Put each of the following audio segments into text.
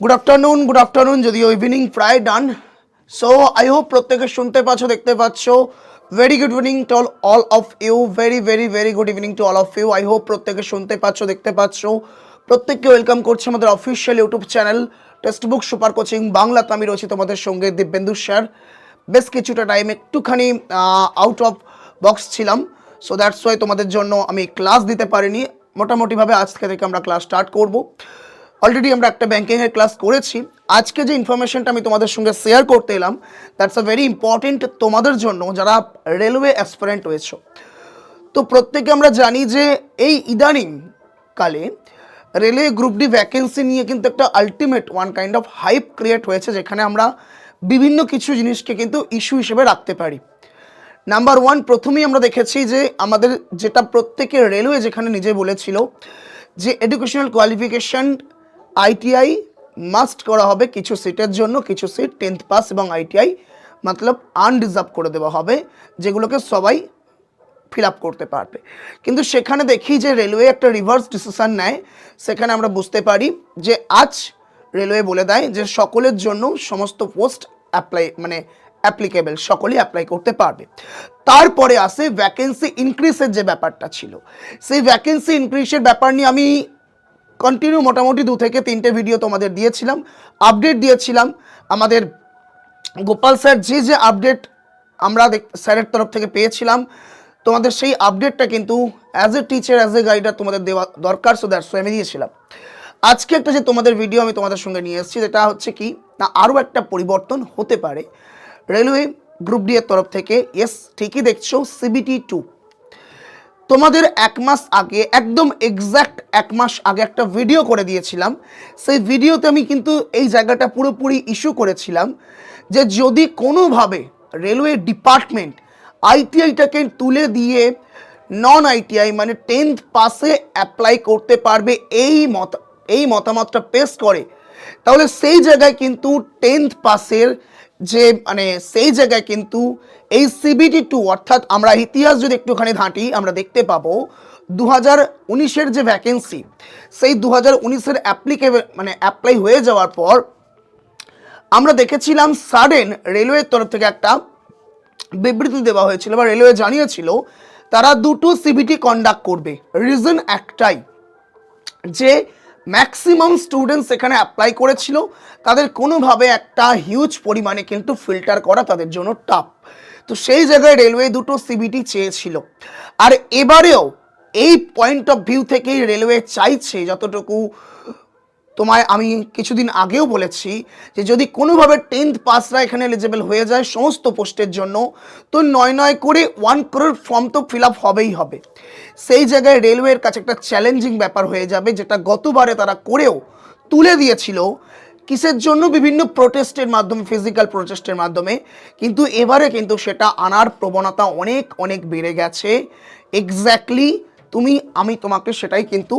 Good afternoon good afternoon যদিও evening প্রায় done so I hope প্রত্যেকে শুনতে পাচ্ছ, দেখতে পাচ্ছ। Very good evening to all all of you very very very good evening to all of you I hope প্রত্যেকে শুনতে পাচ্ছ, দেখতে পাচ্ছ। প্রত্যেককে ওয়েলকাম করছি আমাদের official YouTube channel text book super coaching বাংলাতে আমি রয়েছি তোমাদের সঙ্গে দিব্যেন্দু স্যার। বেশ কিছুটা টাইম একটুখানি আউট অফ বক্স ছিলাম। সো দ্যাটস ওয়াই তোমাদের জন্য আমি ক্লাস দিতে পারিনি। মোটামুটিভাবে আজকে থেকে আমরা ক্লাস স্টার্ট করব। অলরেডি আমরা একটা ব্যাংকিংয়ের ক্লাস করেছি। আজকে যে ইনফরমেশনটা আমি তোমাদের সঙ্গে শেয়ার করতে এলাম দ্যাটস আ ভেরি ইম্পর্টেন্ট তোমাদের জন্য, যারা রেলওয়ে অ্যাসপারেন্ট রয়েছে তো প্রত্যেকে আমরা জানি যে এই ইদানিং কালে রেলওয়ে গ্রুপ ডি ভ্যাকেন্সি নিয়ে কিন্তু একটা ultimate one kind of hype create হয়েছে, যেখানে আমরা বিভিন্ন কিছু জিনিসকে কিন্তু ইস্যু হিসেবে রাখতে পারি। নাম্বার ওয়ান প্রথমেই আমরা দেখেছি যে আমাদের যেটা প্রত্যেকের রেলওয়ে যেখানে নিজে বলেছিল যে এডুকেশনাল কোয়ালিফিকেশন আইটিআই মাস্ট করা হবে কিছু সিটের জন্য, কিছু সিট টেন্থ পাস এবং আইটিআই মতলব আনডিজার্ভ করে দেওয়া হবে, যেগুলোকে সবাই ফিল আপ করতে পারবে। কিন্তু সেখানে দেখি যে রেলওয়ে একটা রিভার্স ডিসিশন নেয়, সেখানে আমরা বুঝতে পারি যে আজ রেলওয়ে বলে দেয় যে সকলের জন্য সমস্ত পোস্ট অ্যাপ্লাই মানে অ্যাপ্লিকেবল সকলেই অ্যাপ্লাই করতে পারবে। তারপরে আসে ভ্যাকেন্সি ইনক্রিজের যে ব্যাপারটা ছিল। সেই ভ্যাকেন্সি ইনক্রিজের ব্যাপার নিয়ে আমি কন্টিনিউ মোটামুটি দু থেকে তিনটে ভিডিও তোমাদের দিয়েছিলাম আপডেট দিয়েছিলাম। আমাদের গোপাল স্যার যে যে আপডেট আমরা স্যারের তরফ থেকে পেয়েছিলাম, তোমাদের সেই আপডেটটা কিন্তু as a teacher as a guider তোমাদের দেওয়া দরকার সো দ্যাটস আমি দিয়েছিলাম। আজকে একটা যে তোমাদের ভিডিও আমি তোমাদের সঙ্গে নিয়ে এসেছি যেটা হচ্ছে কি, না, আরও একটা পরিবর্তন হতে পারে। রেলওয়ে গ্রুপ ডি এর তরফ থেকে ইয়েস ঠিকই দেখছ সিবিটি টু তোমাদের এক মাস আগে, একদম এক্স্যাক্ট এক মাস আগে একটা ভিডিও করে দিয়েছিলাম। সেই ভিডিওতে আমি কিন্তু এই জায়গাটা পুরোপুরি ইস্যু করেছিলাম যে যদি কোনোভাবে রেলওয়ে ডিপার্টমেন্ট আইটিআইটাকে তুলে দিয়ে নন আইটিআই মানে টেন্থ পাসে অ্যাপ্লাই করতে পারবে এই মত, এই মতামতটা পেশ করে, তাহলে সেই জায়গায় কিন্তু টেন্থ পাসের যে মানে সেই জায়গায় কিন্তু এই সিবিটি টু অর্থাৎ আমরা ইতিহাস যদি একটুখানি ঘাঁটি, আমরা দেখতে পাবো দু হাজার উনিশের যে ভ্যাকেন্সি সেই দু হাজার উনিশের অ্যাপ্লিকেবল মানে অ্যাপ্লাই হয়ে যাওয়ার পর আমরা দেখেছিলাম সাডেন রেলওয়ের তরফ থেকে একটা বিবৃতি দেওয়া হয়েছিল বা রেলওয়ে জানিয়েছিল, তারা দুটো সিবিটি কন্ডাক্ট করবে। রিজন একটাই, যে ম্যাক্সিমাম স্টুডেন্টস এখানে অ্যাপ্লাই করেছিল। তাদের কোনোভাবে একটা হিউজ পরিমাণে কিন্তু ফিল্টার করা তাদের জন্য টাফ তো সেই জায়গায় রেলওয়ে দুটো সিবিটি চেয়েছিল। আর এবারেও এই পয়েন্ট অফ ভিউ থেকেই রেলওয়ে চাইছে যতটুকু তোমায় আমি কিছুদিন আগেও বলেছি যে যদি কোনোভাবে টেন্থ পাসরা এখানে এলিজেবল হয়ে যায় সমস্ত পোস্টের জন্য, তো নয় নয় করে ওয়ান করোর ফর্ম তো ফিল আপ হবেই হবে। সেই জায়গায় রেলওয়ের কাছে একটা চ্যালেঞ্জিং ব্যাপার হয়ে যাবে, যেটা গতবারে তারা করেও তুলে দিয়েছিল কিসের জন্য বিভিন্ন প্রোটেস্টের মাধ্যমে ফিজিক্যাল প্রোটেস্টের মাধ্যমে। কিন্তু এবারে কিন্তু সেটা আনার প্রবণতা অনেক অনেক বেড়ে গেছে। এক্স্যাক্টলি তুমি, আমি তোমাকে সেটাই কিন্তু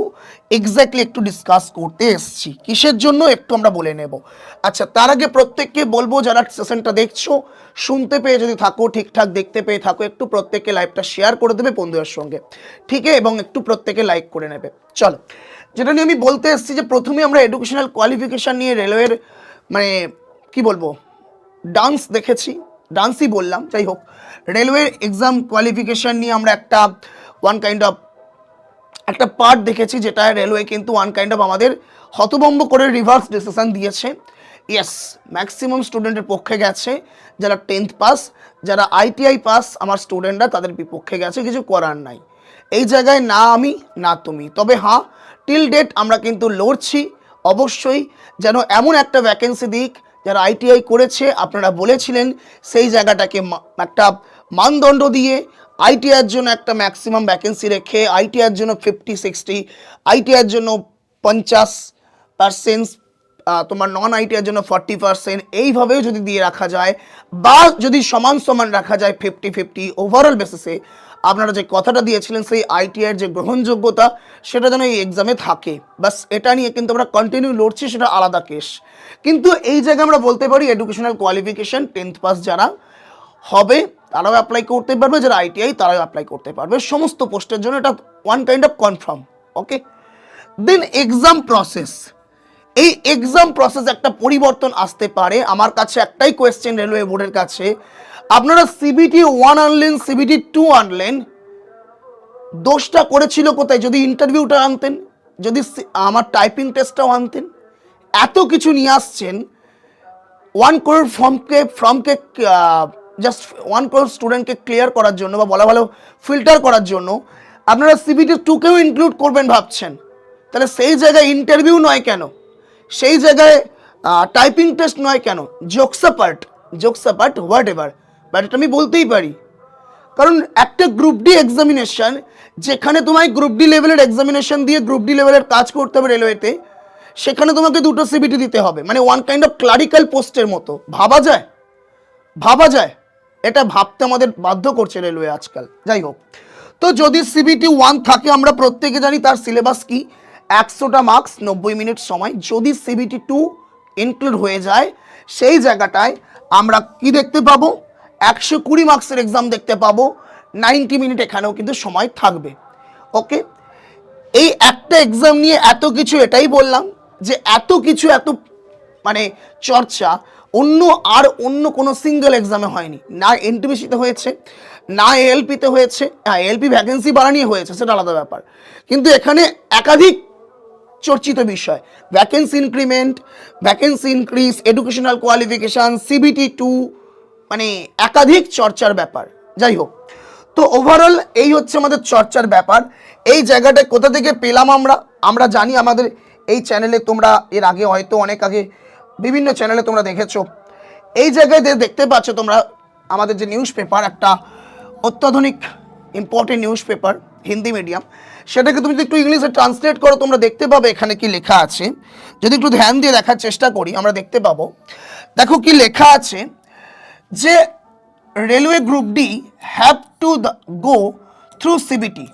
এক্স্যাক্টলি একটু ডিসকাস করতে এসেছি। কিসের জন্য একটু আমরা বলে নেব। আচ্ছা তার আগে প্রত্যেককে বলব, যারা সেশনটা দেখছ, শুনতে পেয়ে যদি থাকো, ঠিকঠাক দেখতে পেয়ে থাকো, একটু প্রত্যেককে লাইভটা শেয়ার করে দেবে বন্ধুদের সঙ্গে। ঠিক আছে? এবং একটু প্রত্যেকে লাইক করে নেবে। চলো, যেটা নিয়ে আমি বলতে এসেছি যে প্রথমে আমরা এডুকেশনাল কোয়ালিফিকেশান নিয়ে রেলওয়ের মানে কি বলব ডান্স দেখেছি। ডান্সই বললাম, যাই হোক। রেলওয়ে এক্সাম কোয়ালিফিকেশান নিয়ে আমরা একটা ওয়ান কাইন্ড অফ একটা পার্ট দেখেছি যেটা রেলওয়ে কিন্তু ওয়ান কাইন্ড অফ আমাদের হতভম্ব করে রিভার্স ডিসিশন দিয়েছে। ইয়েস ম্যাক্সিমাম স্টুডেন্টের পক্ষে গেছে, যারা টেন্থ পাস যারা আইটিআই পাস আমার স্টুডেন্টরা তাদের বিপক্ষে গেছে, কিছু করার নাই। এই জায়গায় না আমি, না তুমি। তবে হ্যাঁ টিল ডেট আমরা কিন্তু লড়ছি, অবশ্যই যেন এমন একটা ভ্যাকেন্সি দিক, যারা আইটিআই করেছে, আপনারা বলেছিলেন, সেই জায়গাটাকে একটা মানদণ্ড দিয়ে আইটিআইয়ের জন্য একটা ম্যাক্সিমাম ভ্যাকেন্সি রেখে আইটিআইয়ের জন্য ফিফটি সিক্সটি আইটিআইয়ের জন্য পঞ্চাশ পার্সেন্ট তোমার নন আইটিআইয়ের জন্য ফর্টি পার্সেন্ট এইভাবেও যদি দিয়ে রাখা যায় বা যদি সমান সমান রাখা যায় ফিফটি ফিফটি ওভারঅল বেসিসে আপনারা যে কথাটা দিয়েছিলেন সেই আইটিআইয়ের যে গ্রহণযোগ্যতা, সেটা যেন এই এক্সামে থাকে। বাস এটা নিয়ে কিন্তু আমরা কন্টিনিউ লড়ছি, সেটা আলাদা কেস কিন্তু এই জায়গায় আমরা বলতে পারি এডুকেশনাল কোয়ালিফিকেশন টেন্থ পাস যারা হবে তারাও অ্যাপ্লাই করতে পারবে, যারা আইটিআই তারাও অ্যাপ্লাই করতে পারবে। সমস্ত পোস্টের জন্য এটা one kind of confirm okay then exam process এই এক্সাম প্রসেস একটা পরিবর্তন আসতে পারে। আমার কাছে একটাই কোয়েশ্চেন রেলওয়ে বোর্ডের কাছে। আপনারা সিবিটি ওয়ান আনলেন সিবিটি টু আনলেন। দোষটা করেছিল কোথায়? যদি ইন্টারভিউটা আনতেন, যদি আমার টাইপিং টেস্টটাও আনতেন। এত কিছু নিয়ে আসছেন। ওয়ান করোড় ফর্মকে ফর্মকে জাস্ট ওয়ান করোড় স্টুডেন্টকে ক্লিয়ার করার জন্য বা বলা ভালো ফিল্টার করার জন্য আপনারা সিবিটি টুকেও ইনক্লুড করবেন ভাবছেন। তাহলে সেই জায়গায় ইন্টারভিউ নয় কেন? সেই জায়গায় টাইপিং টেস্ট নয় কেন? Jokes apart jokes apart whatever but এটা আমি বলতেই পারি। কারণ একটা গ্রুপ ডি এক্সামিনেশন যেখানে তোমায় গ্রুপ ডি লেভেলের এক্সামিনেশন দিয়ে গ্রুপ ডি লেভেলের কাজ করতে হবে রেলওয়েতে সেখানে তোমাকে দুটো সিবিটি দিতে হবে। মানে ওয়ান কাইন্ড অফ ক্লারিক্যাল পোস্টের মতো। ভাবা যায়? ভাবা যায়? এটা ভাবতে আমাদের বাধ্য করছে রেলওয়ে আজকাল। যাই হোক। তো যদি সিবিটি ওয়ান থাকে, আমরা প্রত্যেকে জানি তার সিলেবাস কি? একশোটা মার্কস নব্বই মিনিট সময়। যদি সিবিটি টু ইনক্লুড হয়ে যায়, সেই জায়গাটায় আমরা কি দেখতে পাবো? একশো কুড়ি মার্কসের এক্সাম দেখতে পাবো। নাইনটি মিনিট এখানেও কিন্তু সময় থাকবে। ওকে এই একটা এক্সাম নিয়ে এত কিছু এটাই বললাম যে এত কিছু, এত মানে চর্চা অন্য আর অন্য কোনো সিঙ্গেল এক্সামে হয়নি। না এনটিপিসিতে হয়েছে, না এলপিতে হয়েছে হ্যাঁ এলপি ভ্যাকেন্সি বাড়ানিয়ে হয়েছে, সেটা আলাদা ব্যাপার। কিন্তু এখানে একাধিক চর্চিত বিষয় vacancy increment vacancy increase educational qualification CBT two মানে একাধিক চর্চার ব্যাপার। যাই হোক, তো ওভারঅল এই হচ্ছে আমাদের চর্চার ব্যাপার। এই জায়গাটা কোথা থেকে পেলাম আমরা? আমরা জানি আমাদের এই চ্যানেলে তোমরা এর আগে হয়তো অনেক আগে বিভিন্ন চ্যানেলে তোমরা দেখেছ। এই জায়গায় দেখতে পাচ্ছ তোমরা আমাদের যে নিউজ পেপার একটা অত্যাধুনিক important news paper Hindi medium সেটাকে তুমি যদি একটু ইংলিশে ট্রান্সলেট করো, তোমরা দেখতে পাবে এখানে কি লেখা আছে। যদি একটু ধ্যান দিয়ে দেখার চেষ্টা করি, আমরা দেখতে পাবো। দেখো কি লেখা আছে যে railway group D have to go through CBT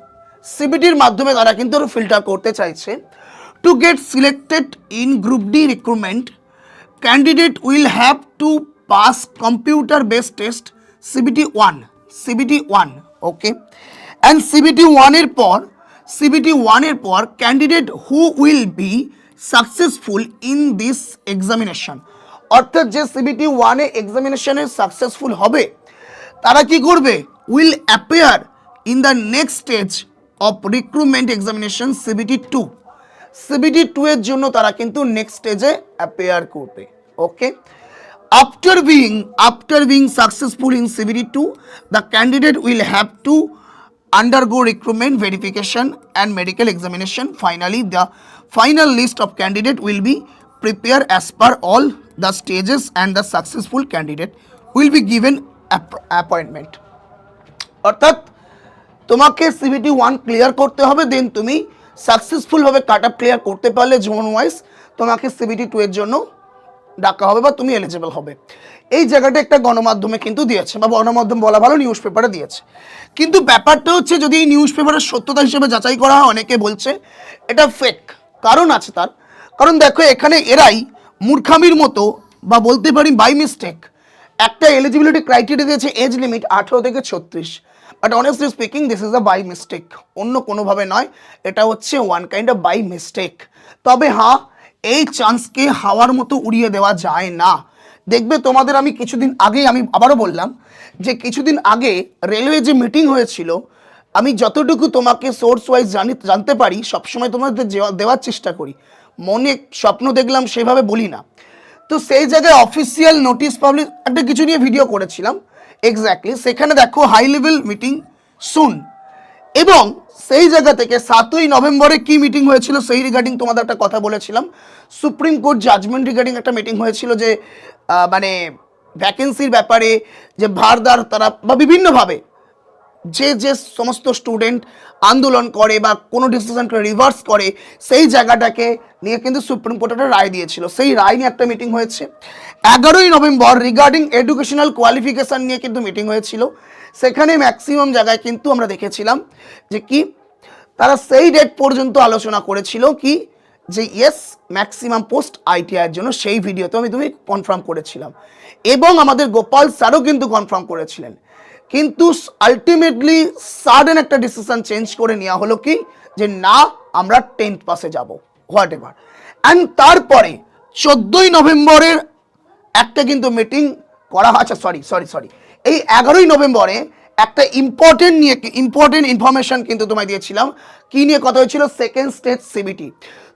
সিবিটির মাধ্যমে তারা কিন্তু ফিল্টার করতে চাইছে। To get selected in group D recruitment candidate will have to pass computer based test CBT one CBT one okay and CBT ওয়ানের পর CBT ওয়ানের পর candidate who will be successful in this examination অর্থাৎ যে CBT ওয়ানে এক্সামিনেশনে successful হবে, তারা কি করবে? Will appear in the next stage of recruitment examination CBT two CBT two এর জন্য তারা কিন্তু নেক্সট স্টেজে অ্যাপেয়ার করবে okay after being after being successful in CBT two the candidate will have to undergo recruitment verification and medical examination finally the final list of candidate will be prepare as per all the stages and the successful candidate will be given appointment অর্থাৎ, তোমাকে CBT one clear করতে হবে দেন তুমি সাকসেসফুলভাবে কাট up clear করতে পারলে zone wise তোমাকে CBT two এর জন্য ডাকা হবে বা তুমি এলিজিবল হবে। এই জায়গাটা একটা গণমাধ্যমে কিন্তু দিয়েছে বা গণমাধ্যম বলা ভালো নিউজ পেপারে দিয়েছে। কিন্তু ব্যাপারটা হচ্ছে যদি এই নিউজ পেপারের সত্যতা হিসেবে যাচাই করা হয়, অনেকে বলছে এটা ফেক কারণ আছে তার। কারণ দেখো, এখানে এরাই মূর্খামির মতো বা বলতে পারি বাই মিস্টেক একটা এলিজিবিলিটি ক্রাইটেরিয়া দিয়েছে এজ লিমিট আঠেরো থেকে ছত্রিশ। But honestly speaking this is a by mistake অন্য কোনোভাবে নয়, এটা হচ্ছে one kind of by mistake তবে হ্যাঁ এই চান্সকে হাওয়ার মতো উড়িয়ে দেওয়া যায় না। দেখবে তোমাদের আমি কিছুদিন আগেই আমি আবারও বললাম যে কিছুদিন আগে রেলওয়ে যে মিটিং হয়েছিল, আমি যতটুকু তোমাকে সোর্স ওয়াইজ জানি জানতে পারি, সবসময় তোমাদের দেওয়া- দেওয়ার চেষ্টা করি। মনে স্বপ্ন দেখলাম সেভাবে বলি না। তো সেই জায়গায় অফিসিয়াল নোটিশ পাবলিশ একটা কিছু নিয়ে ভিডিও করেছিলাম। এক্স্যাক্টলি সেখানে দেখো হাই লেভেল মিটিং শুন এবং সেই জায়গা থেকে সাতই নভেম্বরে কি মিটিং হয়েছিল সেই রিগার্ডিং তোমাদের একটা কথা বলেছিলাম। সুপ্রিম কোর্ট জাজমেন্ট রিগার্ডিং একটা মিটিং হয়েছিল যে মানে ভ্যাকেন্সির ব্যাপারে যে ভারদার তারা বা বিভিন্নভাবে যে যে সমস্ত স্টুডেন্ট আন্দোলন করে বা কোনো ডিসিশনকে রিভার্স করে, সেই জায়গাটাকে নিয়ে কিন্তু সুপ্রিম কোর্ট একটা রায় দিয়েছিল। সেই রায় নিয়ে একটা মিটিং হয়েছে। এগারোই নভেম্বর রিগার্ডিং এডুকেশনাল কোয়ালিফিকেশান নিয়ে কিন্তু মিটিং হয়েছিল। সেখানে ম্যাক্সিমাম জায়গায় কিন্তু আমরা দেখেছিলাম যে কি, তারা সেই ডেট পর্যন্ত আলোচনা করেছিল কি, যে ইয়েস ম্যাক্সিমাম পোস্ট আইটিআইয়ের জন্য সেই ভিডিওতে আমি তুমি কনফার্ম করেছিলাম। এবং আমাদের গোপাল স্যারও কিন্তু কনফার্ম করেছিলেন। কিন্তু আলটিমেটলি সাডেন একটা ডিসিশন চেঞ্জ করে নেওয়া হলো কি? যে না, আমরা টেন্থ পাসে যাব হোয়াট এভার অ্যান্ড তারপরে চোদ্দোই নভেম্বরের একটা কিন্তু মিটিং করা আচ্ছা সরি সরি সরি এই এগারোই নভেম্বরে একটা ইম্পর্টেন্ট নিয়ে ইম্পর্টেন্ট ইনফরমেশন কিন্তু তোমায় দিয়েছিলাম। কি নিয়ে কথা হয়েছিল? সেকেন্ড স্টেজ সিবিটি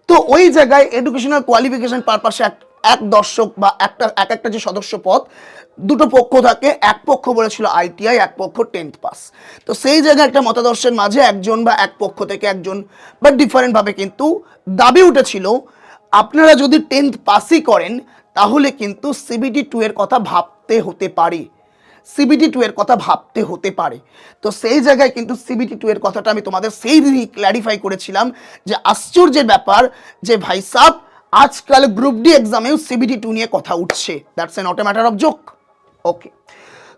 তো ওই জায়গায় এডুকেশনাল কোয়ালিফিকেশন পারপাসে এক দর্শক বা একটা, এক একটা যে সদস্য পদ, দুটো পক্ষ থাকে। এক পক্ষ বলেছিল আইটিআই এক পক্ষ টেন্থ পাস। তো সেই জায়গায় একটা মতাদর্শের মাঝে একজন বা এক পক্ষ থেকে একজন বা ডিফারেন্টভাবে কিন্তু দাবি উঠেছিল, আপনারা যদি টেন্থ পাসই করেন, তাহলে কিন্তু সিবিটি টু এর কথা ভাবতে হতে পারে। সিবিটি টু এর কথা ভাবতে হতে পারে। তো সেই জায়গায় কিন্তু সিবিটি টু এর কথাটা আমি তোমাদের সেই দিনই ক্ল্যারিফাই করেছিলাম যে আশ্চর্যের ব্যাপার যে ভাই সাহ আজকাল গ্রুপ ডি এক্সামেও সিবিটি টু নিয়ে কথা উঠছে। That's a not a matter of joke okay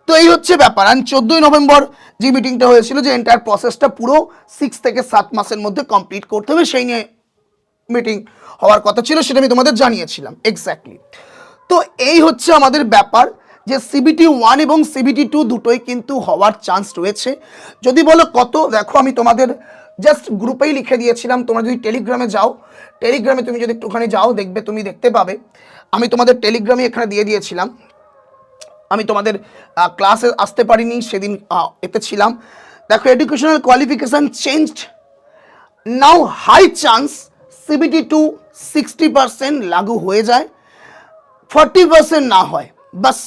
তো এই হচ্ছে ব্যাপার। আর চোদ্দোই নভেম্বর যে মিটিংটা হয়েছিল, যে এন্টায়ার প্রসেসটা পুরো সিক্স থেকে সাত মাসের মধ্যে কমপ্লিট করতে হবে, সেই নিয়ে মিটিং হওয়ার কথা ছিল, সেটা আমি তোমাদের জানিয়েছিলাম। এক্স্যাক্টলি তো এই হচ্ছে আমাদের ব্যাপার যে সিবিটি ওয়ান এবং সিবিটি টু দুটোই কিন্তু হওয়ার চান্স রয়েছে। যদি বলো কত, দেখো আমি তোমাদের জাস্ট গ্রুপেই লিখে দিয়েছিলাম, তোমরা যদি টেলিগ্রামে যাও টেলিগ্রামে তুমি যদি একটুখানি যাও, দেখবে, তুমি দেখতে পাবে। আমি তোমাদের টেলিগ্রামে এখানে দিয়ে দিয়েছিলাম। আমি তোমাদের ক্লাসে আসতে পারিনি, সেদিন এতে ছিলাম। দেখো educational qualification changed now high chance CBT two sixty percent লাগু হয়ে যায়। ফর্টি পার্সেন্ট না হয়। বাস,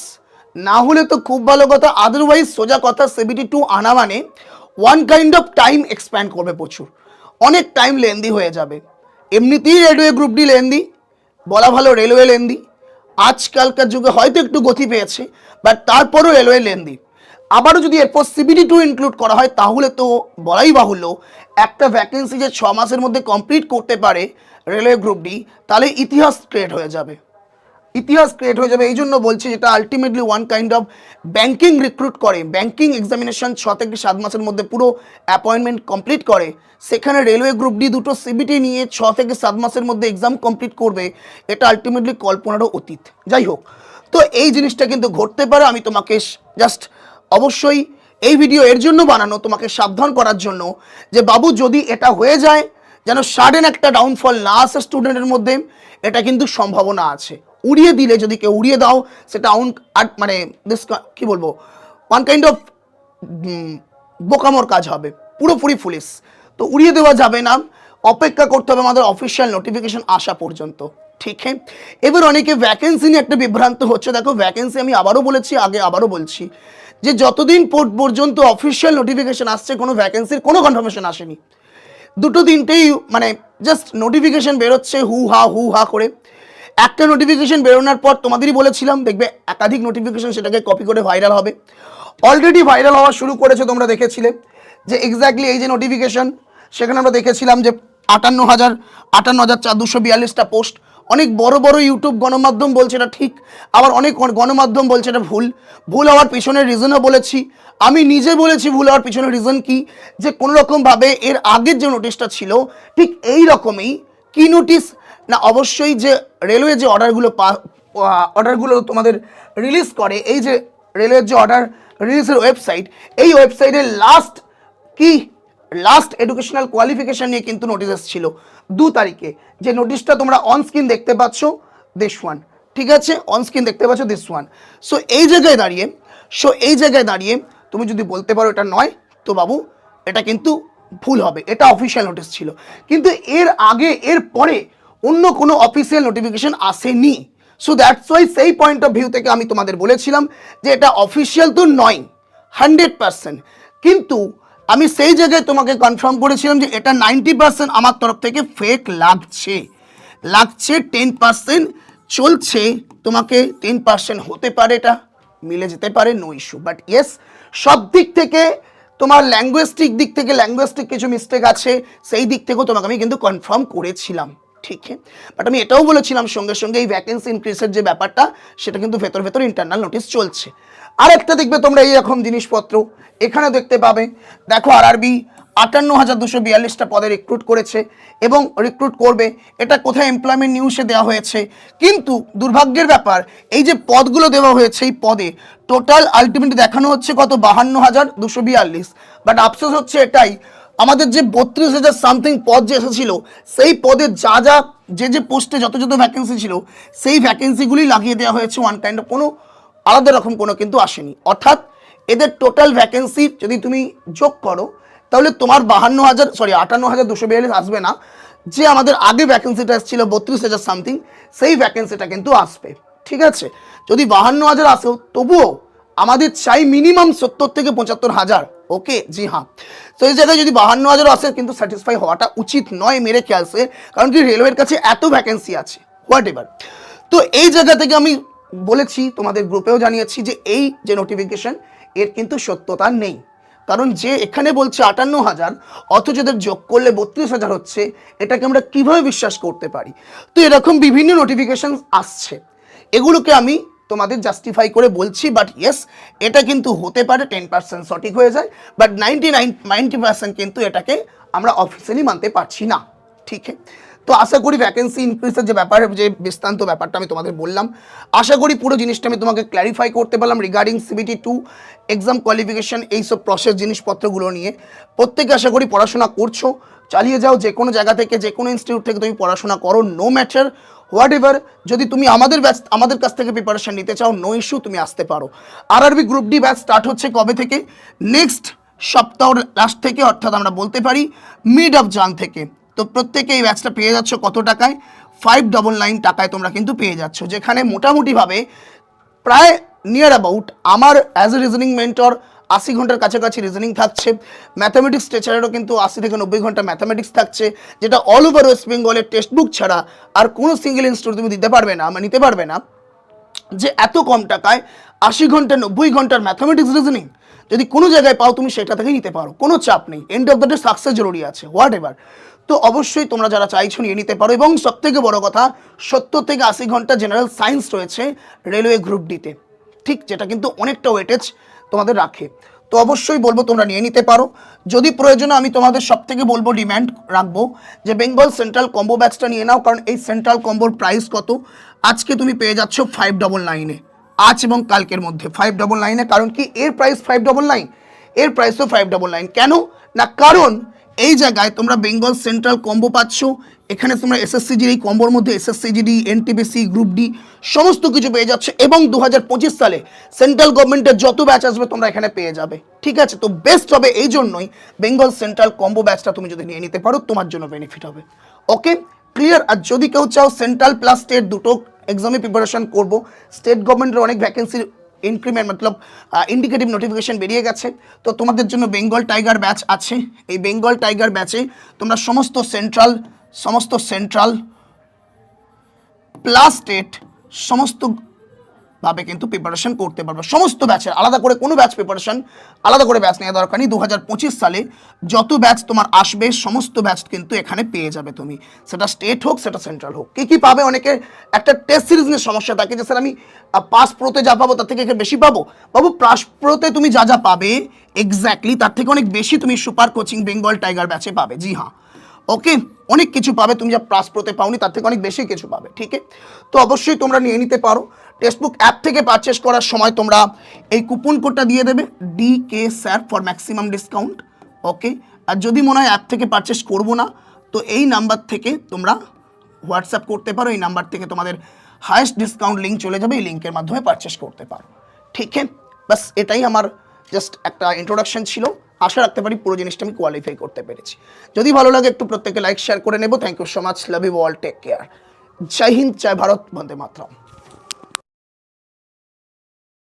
না হলে তো খুব ভালো কথা। আদারওয়াইজ সোজা কথা সিবিটি টু আনা মানে one kind of time expand করবে প্রচুর। অনেক টাইম লেন্দি হয়ে যাবে। এমনিতেই রেলওয়ে গ্রুপ ডি লেন্দি বলা ভালো রেলওয়ে লেন্দি আজকালকার যুগে হয়তো একটু গতি পেয়েছে বাট তারপরও রেলওয়ে লেন্দি আবারও যদি এরপর সিবিডি টু ইনক্লুড করা হয়, তাহলে তো বলাই বাহুল্য। একটা ভ্যাকেন্সি যে ছ মাসের মধ্যে কমপ্লিট করতে পারে রেলওয়ে গ্রুপ ডি তাহলে ইতিহাস ক্রিয়েট হয়ে যাবে। ইতিহাস ক্রিয়েট হয়ে যাবে। এই জন্য বলছি যেটা ultimately one kind of banking recruit করে। ব্যাংকিং এক্সামিনেশন ছ থেকে সাত মাসের মধ্যে পুরো অ্যাপয়েন্টমেন্ট কমপ্লিট করে। সেখানে রেলওয়ে গ্রুপ ডি দুটো সিবিটি নিয়ে ছ থেকে সাত মাসের মধ্যে এক্সাম কমপ্লিট করবে। এটা আলটিমেটলি কল্পনারও অতীত। যাই হোক, তো এই জিনিসটা কিন্তু ঘটতে পারে। আমি তোমাকে জাস্ট অবশ্যই এই ভিডিও এর জন্য বানানো, তোমাকে সাবধান করার জন্য যে বাবু, যদি এটা হয়ে যায়, যেন সাডেন একটা ডাউনফল না আসে স্টুডেন্টের মধ্যে, এটা কিন্তু সম্ভাবনা আছে। উড়িয়ে দিলে যদি কেউ উড়িয়ে দাও, সেটা আর- মানে কা- বলব? ওয়ান কাইন্ড অফ বোকামোর কাজ হবে, পুরোপুরি পুলিশ তো উড়িয়ে দেওয়া যাবে না, অপেক্ষা করতে হবে আমাদের অফিসিয়াল নোটিফিকেশন আসা পর্যন্ত, ঠিক হ্যাঁ এবার অনেকে ভ্যাকেন্সি নিয়ে একটা বিভ্রান্ত হচ্ছে। দেখো ভ্যাকেন্সি আমি আবারও বলেছি, আগে আবারও বলছি, যে যতদিন পর- পর্যন্ত অফিসিয়াল নোটিফিকেশন আসছে, কোনো ভ্যাকেন্সির কোনো কনফার্মেশন আসেনি। দুটো তিনটেই মানে জাস্ট নোটিফিকেশন বেরোচ্ছে, হু হা হু হা করে। একটা নোটিফিকেশন বেরোনোর পর তোমাদেরই বলেছিলাম, দেখবে একাধিক নোটিফিকেশন সেটাকে কপি করে ভাইরাল হবে। অলরেডি ভাইরাল হওয়া শুরু করেছে তোমরা দেখেছিলে যে এক্স্যাক্টলি এই যে নোটিফিকেশন সেখানে আমরা দেখেছিলাম যে আটান্ন হাজার আটান্ন হাজার চার দুশো বিয়াল্লিশটা পোস্ট অনেক বড় বড় ইউটিউব গণমাধ্যম বলছে এটা ঠিক, আবার অনেক গণমাধ্যম বলছে এটা ভুল। ভুল হওয়ার পিছনের রিজনও বলেছি। আমি নিজে বলেছি ভুল হওয়ার পিছনের রিজন কি? যে কোনো রকমভাবে এর আগের যে নোটিশটা ছিল, ঠিক এই রকমই কি নোটিশ না, অবশ্যই যে রেলওয়ে যে অর্ডারগুলো পা অর্ডারগুলো তোমাদের রিলিজ করে, এই যে রেলওয়ের যে অর্ডার রিলিজের ওয়েবসাইট এই ওয়েবসাইটের লাস্ট কি? লাস্ট এডুকেশনাল কোয়ালিফিকেশন নিয়ে কিন্তু নোটিশ এসেছিল দু তারিখে। যে নোটিশটা তোমরা অন স্ক্রিন দেখতে পাচ্ছ দিস ওয়ান ঠিক আছে? অন স্ক্রিন দেখতে পাচ্ছ দিস ওয়ান সো এই জায়গায় দাঁড়িয়ে সো এই জায়গায় দাঁড়িয়ে তুমি যদি বলতে পারো এটা নয়, তো বাবু, এটা কিন্তু ভুল হবে, এটা অফিসিয়াল নোটিশ ছিল। কিন্তু এর আগে, এর পরে অন্য কোনো অফিসিয়াল নোটিফিকেশন আসেনি। সো দ্যাটস ওয়াই সেই পয়েন্ট অফ ভিউ থেকে আমি তোমাদের বলেছিলাম যে এটা অফিসিয়াল তো নয় হান্ড্রেড পার্সেন্ট কিন্তু আমি সেই জায়গায় তোমাকে কনফার্ম করেছিলাম যে এটা নাইনটি পার্সেন্ট আমার তরফ থেকে ফেক লাগছে। লাগছে টেন পার্সেন্ট চলছে, তোমাকে টেন পার্সেন্ট হতে পারে এটা, মিলে যেতে পারে নো ইস্যু বাট ইয়েস সব দিক থেকে তোমার ল্যাঙ্গুয়েস্টিক দিক থেকে ল্যাঙ্গুয়েস্টিক কিছু মিস্টেক আছে, সেই দিক থেকেও তোমাকে আমি কিন্তু কনফার্ম করেছিলাম। ঠিক বাট আমি এটাও বলেছিলাম সঙ্গে সঙ্গে এই ভ্যাকেন্সি ইনক্রিজের যে ব্যাপারটা, সেটা কিন্তু ভেতর ভেতর ইন্টারনাল নোটিস চলছে। আরেকটা দেখবে তোমরা এই রকম জিনিসপত্র, এখানে দেখতে পাবে। দেখো আর আরবি আটান্ন হাজার দুশো বিয়াল্লিশটা পদে রিক্রুট করেছে এবং রিক্রুট করবে। এটা কোথায় এমপ্লয়মেন্ট নিউজে দেওয়া হয়েছে। কিন্তু দুর্ভাগ্যের ব্যাপার, এই যে পদগুলো দেওয়া হয়েছে এই পদে টোটাল আলটিমেটলি দেখানো হচ্ছে কত? বাহান্ন হাজার দুশো বিয়াল্লিশ। বাট আফসোস হচ্ছে এটাই আমাদের যে বত্রিশ হাজার সামথিং পদ যে এসেছিল, সেই পদে যা যা যে যে পোস্টে যত যত ভ্যাকেন্সি ছিল, সেই ভ্যাকেন্সিগুলি লাগিয়ে দেওয়া হয়েছে ওয়ান কাইন্ড কোনো আলাদা রকম কোনো কিন্তু আসেনি। অর্থাৎ এদের টোটাল ভ্যাকেন্সি যদি তুমি যোগ করো, তাহলে তোমার বাহান্ন হাজার সরি আটান্ন হাজার দুশো বিয়াল্লিশ আসবে না। যে আমাদের আগে ভ্যাকেন্সিটা এসেছিল বত্রিশ হাজার সামথিং সেই ভ্যাকেন্সিটা কিন্তু আসবে। ঠিক আছে? যদি বাহান্ন হাজার আসেও, তবুও আমাদের চাই মিনিমাম সত্তর থেকে পঁচাত্তর হাজার। ওকে জি হ্যাঁ। তো এই জায়গায় যদি বাহান্ন হাজার আসে, কিন্তু স্যাটিসফাই হওয়াটা উচিত নয় মেরে খেয়ালসে কারণ কি রেলওয়ের কাছে এত ভ্যাকেন্সি আছে হোয়াট এভার তো এই জায়গা থেকে আমি বলেছি, তোমাদের গ্রুপেও জানিয়েছি যে এই যে নোটিফিকেশন এর কিন্তু সত্যতা নেই। কারণ যে এখানে বলছে আটান্ন হাজার, অথচ এদের যোগ করলে বত্রিশ হাজার হচ্ছে, এটাকে আমরা কীভাবে বিশ্বাস করতে পারি? তো এরকম বিভিন্ন নোটিফিকেশন আসছে। এগুলোকে আমি তোমাদের জাস্টিফাই করে বলছি বাট ইয়েস এটা কিন্তু হতে পারে টেন পার্সেন্ট সঠিক হয়ে যায় but ninety nine ninety percent কিন্তু এটাকে আমরা অফিসিয়ালি মানতে পারছি না, ঠিক তো আশা করি ভ্যাকেন্সি ইনক্রিজের যে ব্যাপারে, যে বিস্তান্ত ব্যাপারটা আমি তোমাদের বললাম, আশা করি পুরো জিনিসটা আমি তোমাকে ক্ল্যারিফাই করতে পারলাম regarding CBT two exam qualification এইসব প্রসেস জিনিসপত্রগুলো নিয়ে। প্রত্যেকে আশা করি পড়াশোনা করছ, চালিয়ে যাও যে কোনো জায়গা থেকে যে কোনো ইনস্টিটিউট থেকে তুমি পড়াশোনা করো নো ম্যাটার হোয়াট এভার যদি তুমি আমাদের ব্যাচ আমাদের কাছ থেকে প্রিপারেশন নিতে চাও নো ইস্যু তুমি আসতে পারো। আর আরবি গ্রুপ ডি ব্যাচ স্টার্ট হচ্ছে কবে থেকে? নেক্সট সপ্তাহর লাস্ট থেকে, অর্থাৎ আমরা বলতে পারি মিড অফ জান থেকে। তো প্রত্যেকে এই ব্যাচটা পেয়ে যাচ্ছ কত টাকায়? ফাইভ ডবল নাইন টাকায় তোমরা কিন্তু পেয়ে যাচ্ছ, যেখানে মোটামুটিভাবে প্রায় নিয়ার অ্যাবাউট আমার অ্যাজ এ রিজনিং মেন্টর আশি ঘণ্টার কাছাকাছি রিজনিং থাকছে। ম্যাথামেটিক্স টিচারেরও কিন্তু আশি থেকে নব্বই ঘণ্টা ম্যাথামেটিক্স থাকছে, যেটা অল ওভার ওয়েস্ট বেঙ্গলের টেক্সট বুক ছাড়া আর কোনো সিঙ্গেল ইনস্টিটিউট তুমি দিতে পারবে না মানে নিতে পারবে না। যে এত কম টাকায় আশি ঘণ্টা, নব্বই ঘণ্টার ম্যাথামেটিক্স রিজনিং যদি কোনো জায়গায় পাও তুমি সেটা থেকে নিতে পারো। কোনো চাপ নেই। End of the day success জরুরি আছে হোয়াট এভার তো অবশ্যই তোমরা যারা চাইছো নিয়ে নিতে পারো এবং সব থেকে বড় কথা, সত্তর থেকে আশি ঘণ্টা জেনারেল সায়েন্স রয়েছে রেলওয়ে গ্রুপ ডিতে ঠিক, যেটা কিন্তু অনেকটা ওয়েটেজ তোমাদের রাখে। তো অবশ্যই বলব তোমরা নিয়ে নিতে পারো। যদি প্রয়োজনে আমি তোমাদের সব থেকে বলব ডিম্যান্ড রাখব যে বেঙ্গল সেন্ট্রাল কম্বো ব্যাচটা নিয়ে নাও, কারণ এই সেন্ট্রাল কম্বোর প্রাইস কত? আজকে তুমি পেয়ে যাচ্ছ ফাইভ ডবল নাইনে আজ এবং কালকের মধ্যে ফাইভ ডবল নাইনে কারণ কি এর প্রাইস ফাইভ ডবল নাইন এর প্রাইসও ফাইভ ডবল নাইন কেন? না, কারণ এই জায়গায় তোমরা বেঙ্গল সেন্ট্রাল কম্বো পাচ্ছ এখানে তোমরা এসএসসিজির এই কম্বোর মধ্যে এসএসসিজিডি এনটিবিসি গ্রুপ ডি সমস্ত কিছু পেয়ে যাচ্ছে এবং দু হাজার পঁচিশ সালে সেন্ট্রাল গভর্নমেন্টের যত ব্যাচ আসবে তোমরা এখানে পেয়ে যাবে। ঠিক আছে? তো বেস্ট হবে এই জন্যই বেঙ্গল সেন্ট্রাল কম্বো ব্যাচটা তুমি যদি নিয়ে নিতে পারো, তোমার জন্য বেনিফিট হবে। ওকে ক্লিয়ার আর যদি কেউ চাও সেন্ট্রাল প্লাস স্টেট দুটো এক্সামে প্রিপারেশন করব স্টেট গভর্নমেন্টের অনেক ভ্যাকেন্সি ইনক্রিমেন্ট মতলব ইন্ডিকেটিভ নোটিফিকেশন বেরিয়ে গেছে। তো তোমাদের জন্য বেঙ্গল টাইগার ব্যাচ আছে। এই বেঙ্গল টাইগার ব্যাচে তোমরা সমস্ত সেন্ট্রাল সমস্ত সেন্ট্রাল প্লাস স্টেট সমস্ত ভাবে কিন্তু প্রিপারেশন করতে পারবে। সমস্ত ব্যাচের আলাদা করে কোনো ব্যাচ প্রিপারেশন আলাদা করে ব্যাচ নেওয়া দরকার নেই। দু হাজার পঁচিশ সালে যত ব্যাচ তোমার আসবে, সমস্ত ব্যাচ কিন্তু এখানে পেয়ে যাবে তুমি। সেটা স্টেট হোক, সেটা সেন্ট্রাল হোক। কী কী পাবে অনেকে? একটা টেস্ট সিরিজ নিয়ে সমস্যা থাকে যে, স্যার, আমি পাস প্রোতে যা পাবো, তার থেকে বেশি পাবো? বাবু পাস প্রোতে তুমি যা যা পাবে এক্স্যাক্টলি তার থেকে অনেক বেশি তুমি সুপার কোচিং বেঙ্গল টাইগার ব্যাচে পাবে। জি হ্যাঁ। ওকে অনেক কিছু পাবে, তুমি যা প্লাস প্রোতে পাওনি, তার থেকে অনেক বেশি কিছু পাবে ঠিক তো অবশ্যই তোমরা নিয়ে নিতে পারো। টেক্সটবুক অ্যাপ থেকে পারচেস করার সময় তোমরা এই কুপন কোডটা দিয়ে দেবে D K sir for maximum discount okay আর যদি মনে হয় অ্যাপ থেকে পারচেস করব না, তো এই নাম্বার থেকে তোমরা হোয়াটসঅ্যাপ করতে পারো, এই নাম্বার থেকে তোমাদের হায়েস্ট ডিসকাউন্ট লিঙ্ক চলে যাবে, এই লিঙ্কের মাধ্যমে পারচেস করতে পারো ঠিক আছে বাস এটাই আমার জাস্ট একটা ইন্ট্রোডাকশন ছিল। আশা রাখতে পারি পুরো জিনিসটা আমি কোয়ালিফাই করতে পেরেছি। যদি ভালো লাগে একটু প্রত্যেকে লাইক শেয়ার করে নেব। Thank you so much love you all take care জয় হিন্দ, জয় ভারত, বন্দে মাতরম।